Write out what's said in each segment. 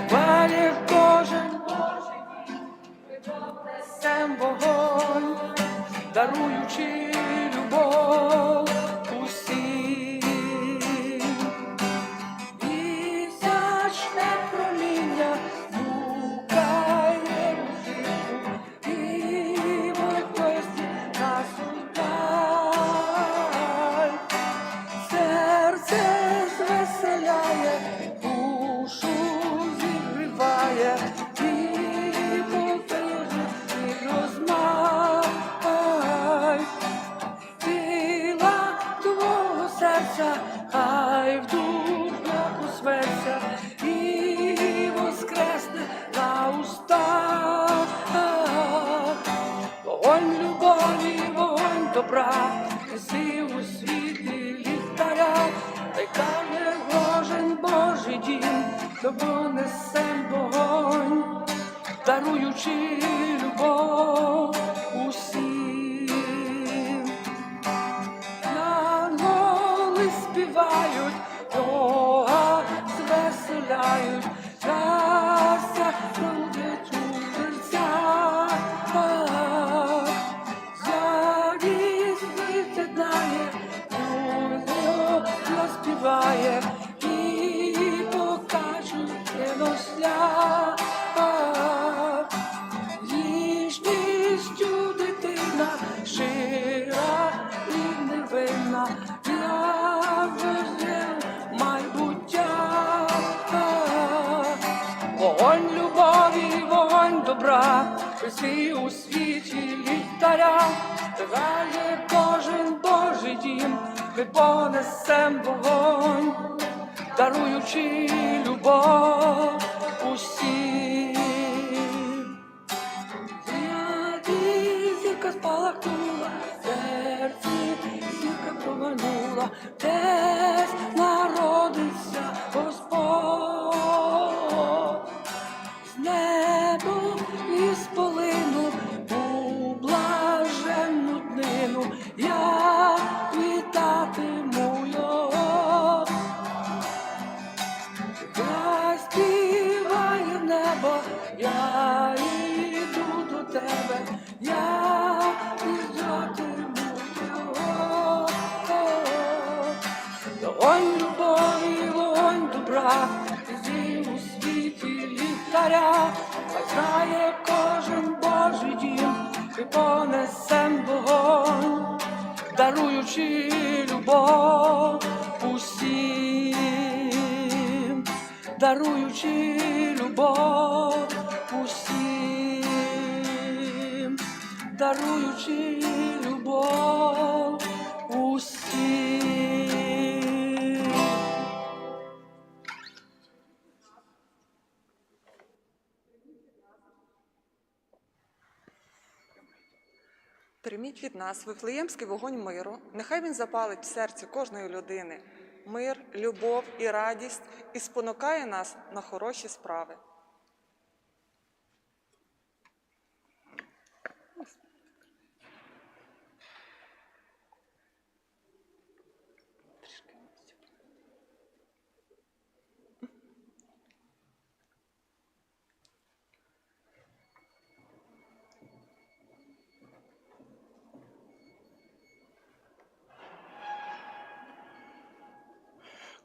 Пеклає кожен. Несем вогонь, даруючи тобо несем вогонь, даруючи любов Вогонь любові, вогонь добра, свій у світі ліхтаря, Тигає кожен Божий дім, ми понесем вогонь, даруючи любов понесем вогонь, даруючи любов усім, даруючи любов усім, даруючи любов Прийміть від нас вифлеємський вогонь миру. Нехай він запалить в серці кожної людини мир, любов і радість і спонукає нас на хороші справи.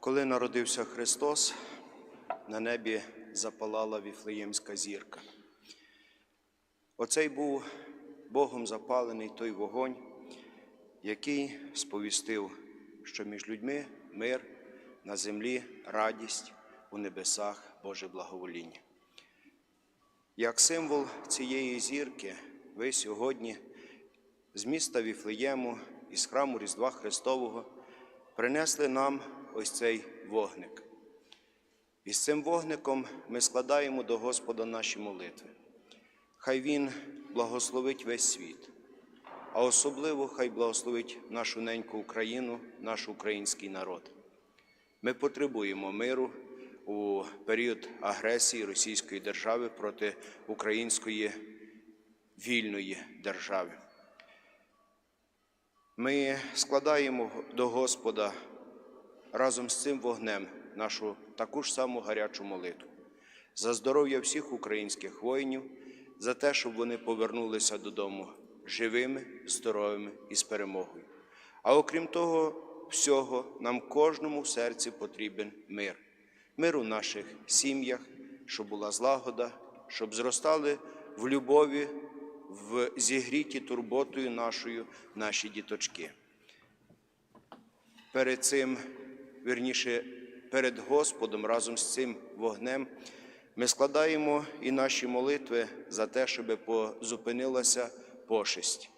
Коли народився Христос, на небі запалала віфлеємська зірка. Оцей був Богом запалений той вогонь, який сповістив, що між людьми мир, на землі радість, у небесах Боже благовоління. Як символ цієї зірки, ви сьогодні з міста Віфлеєму із храму Різдва Христового принесли нам ось цей вогник. І з цим вогником ми складаємо до Господа наші молитви. Хай Він благословить весь світ, а особливо хай благословить нашу неньку Україну, наш український народ. Ми потребуємо миру у період агресії Російської держави проти української вільної держави. Ми складаємо до Господа разом з цим вогнем нашу таку ж саму гарячу молитву за здоров'я всіх українських воїнів, за те, щоб вони повернулися додому живими, здоровими і з перемогою. А окрім того всього, нам кожному в серці потрібен мир. Мир у наших сім'ях, щоб була злагода, щоб зростали в любові, в зігріті турботою нашою наші діточки. Перед цим, вірніше, перед Господом разом з цим вогнем ми складаємо і наші молитви за те, щоб позупинилася пошесть,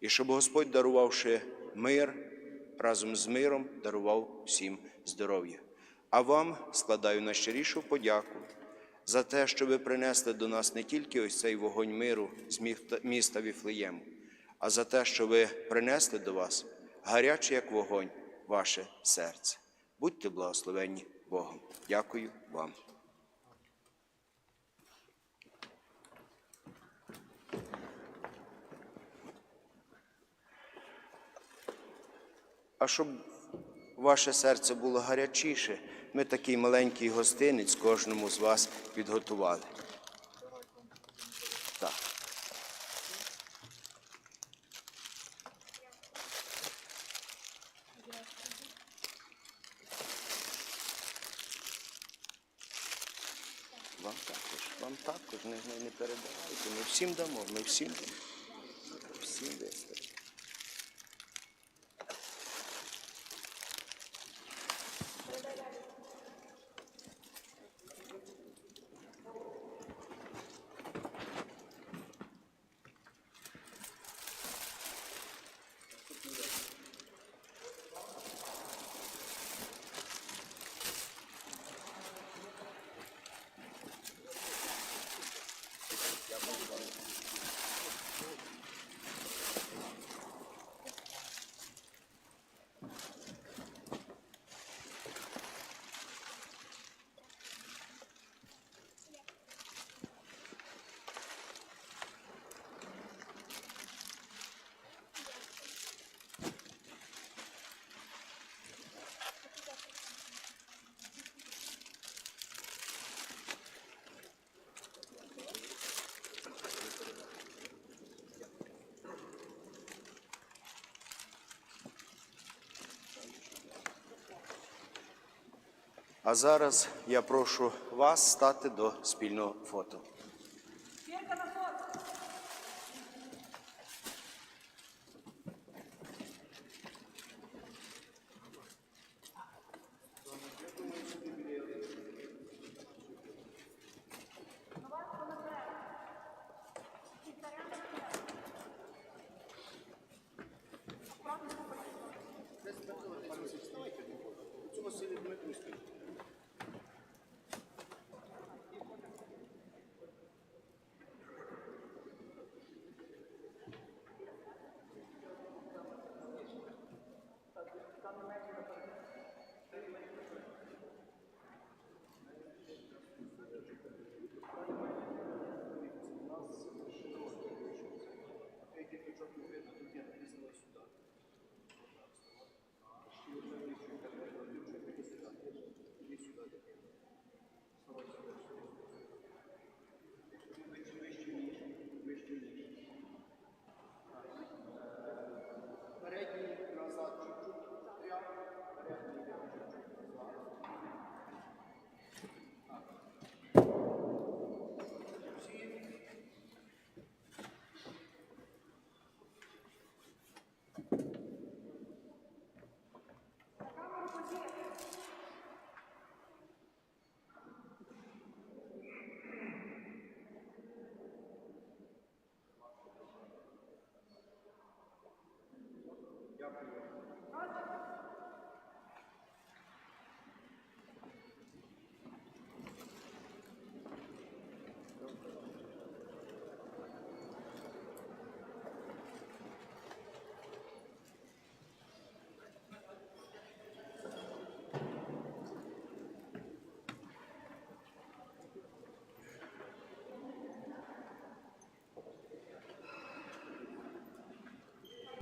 і щоб Господь, дарувавши мир, разом з миром дарував всім здоров'я. А вам складаю найщирішу подяку за те, що ви принесли до нас не тільки ось цей вогонь миру з міста- Віфлеєму, а за те, що ви принесли до вас гаряче, як вогонь, ваше серце. Будьте благословенні Богом. Дякую вам. А щоб ваше серце було гарячіше, ми такий маленький гостинець кожному з вас підготували. Вам також, вам також, не, не, передавайте. Ми всім дамо, ми всім. Всім вистачить. А зараз я прошу вас стати до спільного фото.